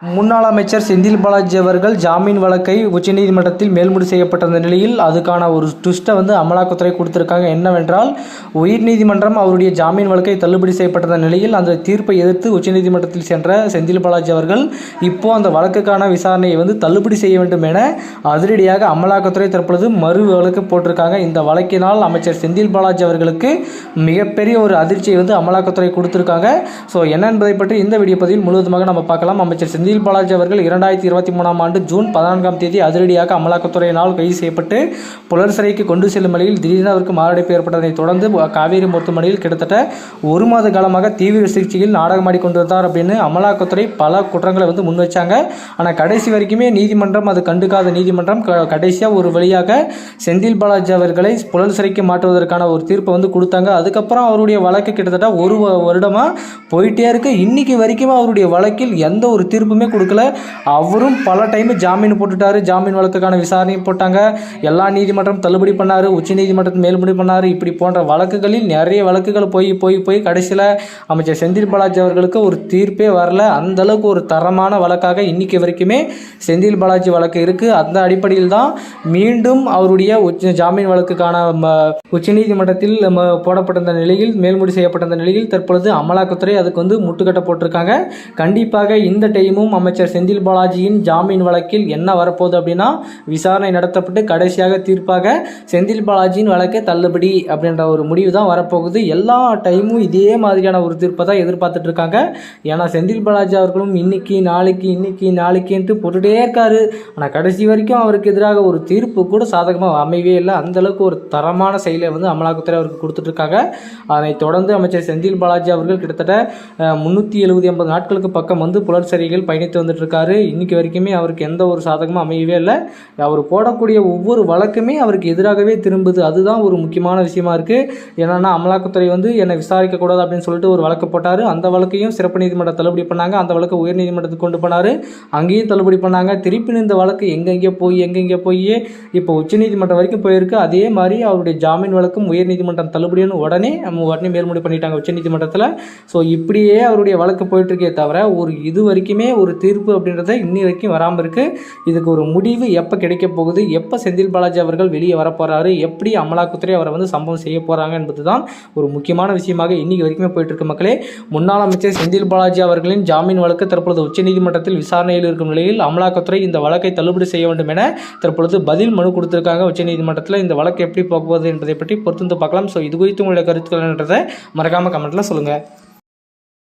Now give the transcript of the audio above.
முன்னாள் அமைச்சர் செந்தில் பாலாஜி அவர்கள் ஜாமீன் வழக்கை உச்சநீதிமன்றத்தில் மேல்முடி செய்யப்பட்ட நிலையில் அதுக்கான ஒரு ட்விஸ்ட்டை வந்து அமலாக்கத்துறை கொடுத்துருக்காங்க. என்னவென்றால் உயர்நீதிமன்றம் அவருடைய ஜாமீன் வழக்கை தள்ளுபடி செய்யப்பட்ட நிலையில் அந்த தீர்ப்பை எதிர்த்து உச்சநீதிமன்றத்தில் சென்ற செந்தில் பாலாஜி அவர்கள் இப்போ அந்த வழக்குக்கான விசாரணையை வந்து தள்ளுபடி செய்ய வேண்டும் என அதிரடியாக அமலாக்கத்துறை தற்பொழுது மறு வழக்கு போட்டிருக்காங்க. இந்த வழக்கினால் அமைச்சர் செந்தில் பாலாஜி அவர்களுக்கு மிகப்பெரிய ஒரு அதிர்ச்சியை வந்து அமலாக்கத்துறை கொடுத்துருக்காங்க. ஸோ என்ன என்பதை பற்றி இந்த வீடியோ பதிவில் முழுவதுமாக நம்ம பார்க்கலாம். அமைச்சர் செந்தில் பாலாஜி அவர்கள் இரண்டாயிரத்தி இருபத்தி மூணாம் ஆண்டு ஜூன் பதினான்காம் தேதி அதிரடியாக அமலாக்கத்துறையினால் கைது செய்யப்பட்டு புலர் சிறைக்கு கொண்டு செல்லும் வழியில் திடீரென அவருக்கு மாரடைப்பு ஏற்பட்டதை தொடர்ந்து காவேரி மருத்துவமனையில் கிட்டத்தட்ட ஒரு மாத காலமாக தீவிர சிகிச்சையில் நாடகமாடி கொண்டிருந்தார் அப்படின்னு அமலாக்கத்துறை பல குற்றங்களை வந்து முன் வச்சாங்க. ஆனால் கடைசி வரைக்குமே நீதிமன்றம் அது கண்டுக்காத நீதிமன்றம் க- கடைசியாக ஒரு வழியாக செந்தில் பாலாஜி அவர்களை புலல் சிறைக்கு மாற்றுவதற்கான ஒரு தீர்ப்பை வந்து கொடுத்தாங்க. அதுக்கப்புறம் அவருடைய வழக்கு கிட்டத்தட்ட ஒரு வருடமாக போயிட்டே இருக்கு. இன்னைக்கு வரைக்கும் அவருடைய வழக்கில் எந்த ஒரு எதுவுமே கொடுக்கல. அவரும் பல டைம் ஜாமீன் போட்டுட்டாரு. ஜாமீன் வழக்குக்கான விசாரணையும் போட்டாங்க. எல்லா நீதிமன்றம் தள்ளுபடி பண்ணாரு. உச்ச நீதிமன்றம் மேல்முடி பண்ணார். இப்படி போன்ற வழக்குகளில் நிறைய வழக்குகள் போய் போய் போய் கடைசியில் அமைச்சர் செந்தில் பாலாஜி அவர்களுக்கு ஒரு தீர்ப்பே வரல. அந்த அளவுக்கு ஒரு தரமான வழக்காக இன்னைக்கு வரைக்குமே செந்தில் பாலாஜி வழக்கு இருக்குது அந்த அடிப்படையில் தான் மீண்டும் அவருடைய உச்ச ஜாமீன் வழக்குக்கான ம, உச்சநீதிமன்றத்தில் போடப்பட்டிருந்த நிலையில் மேல்முடி செய்யப்பட்டிருந்த நிலையில் தற்பொழுது அமலாக்கத்துறை அதுக்கு வந்து முட்டுக்கட்ட போட்டிருக்காங்க. கண்டிப்பாக இந்த டைமும் அமைச்சர் செந்தில் பாலாஜியின் ஜாமீன் வழக்கில் என்ன வரப்போகுது அப்படின்னா விசாரணை நடத்தப்பட்டு கடைசியாக தீர்ப்பாக செந்தில் பாலாஜியின் வழக்கை தள்ளுபடி அப்படின்ற ஒரு முடிவு தான் வரப்போகுது. எல்லா டைமும் இதே மாதிரியான ஒரு தீர்ப்பை தான் எதிர்பார்த்துட்டு இருக்காங்க. ஏன்னா செந்தில் பாலாஜி அவர்களும் இன்னைக்கு நாளைக்கு இன்னைக்கு நாளைக்குன்ட்டு போட்டுகிட்டே இருக்காரு. ஆனால் கடைசி வரைக்கும் அவருக்கு எதிராக ஒரு தீர்ப்பு கூட சாதகமாக அமையவே இல்லை. அந்த அளவுக்கு ஒரு தரமான செயலை வந்து அமலாக்கத்துறை அவருக்கு கொடுத்துட்ருக்காங்க அதை அதனைத் தொடர்ந்து அமைச்சர் செந்தில் பாலாஜி அவர்கள் கிட்டத்தட்ட முந்நூற்றி எழுபது எண்பது நாட்களுக்கு பக்கம் வந்து புலர் சிறைகள் பயணித்து வந்துட்டு இன்றைக்கி வரைக்குமே அவருக்கு எந்த ஒரு சாதகமும் அமையவே இல்லை. அவர் போடக்கூடிய ஒவ்வொரு வழக்குமே அவருக்கு எதிராகவே திரும்புது. அதுதான் ஒரு முக்கியமான விஷயமா இருக்குது என்னென்னா அமலாக்கத்துறை வந்து என்னை விசாரிக்கக்கூடாது அப்படின்னு சொல்லிட்டு ஒரு வழக்கு போட்டார். அந்த வழக்கையும் சிறப்பு நீதிமன்றம் தள்ளுபடி பண்ணாங்க. அந்த வழக்கு உயர்நீதிமன்றத்துக்கு கொண்டு போனாரு. அங்கேயும் தள்ளுபடி பண்ணாங்க. திருப்பி இந்த வழக்கு எங்கெங்கே போய் எங்கெங்கே போய் இப்போ உச்சநீதிமன்றம் வரைக்கும் போயிருக்கு. அதே மாதிரி அவருடைய ஜாமீன் வழக்கும் உயர்நீதிமன்றம் தள்ளுபடின்னு உடனே நம்ம உடனே மேல்முடி பண்ணிட்டாங்க உச்சநீதிமன்றத்தில் ஸோ இப்படியே அவருடைய வழக்கு போயிட்டு இருக்கே தவிர ஒரு இது வரைக்குமே ஒரு தீர்ப்பு அப்படின்றத இன்னி வரைக்கும் வராமல் இருக்கு. இதுக்கு ஒரு முடிவு எப்போ கிடைக்க போகுது? எப்போ செந்தில் பாலாஜி அவர்கள் வெளியே வரப்போகிறாரு எப்படி அமலாக்கத்துறை அவரை வந்து சம்பவம் செய்ய போகிறாங்க என்பது தான் ஒரு முக்கியமான விஷயமாக இன்றைக்கி வரைக்குமே போயிட்டுருக்கு மக்களே. முன்னாள் அமைச்சர் செந்தில் பாலாஜி அவர்களின் ஜாமீன் வழக்கு தற்பொழுது உச்சநீதிமன்றத்தில் விசாரணையில் இருக்கும் நிலையில் அமலாக்கத்துறை இந்த வழக்கை தள்ளுபடி செய்ய வேண்டும் என தற்பொழுது பதில் மனு கொடுத்திருக்காங்க உச்சநீதிமன்றத்தில். இந்த வழக்கு எப்படி போகுது என்பதை பற்றி பொறுத்து வந்து பார்க்கலாம். ஸோ இது குறித்து உங்களுடைய கருத்துக்கள் என்றதை மறக்காமல் கமெண்ட்டில் சொல்லுங்கள்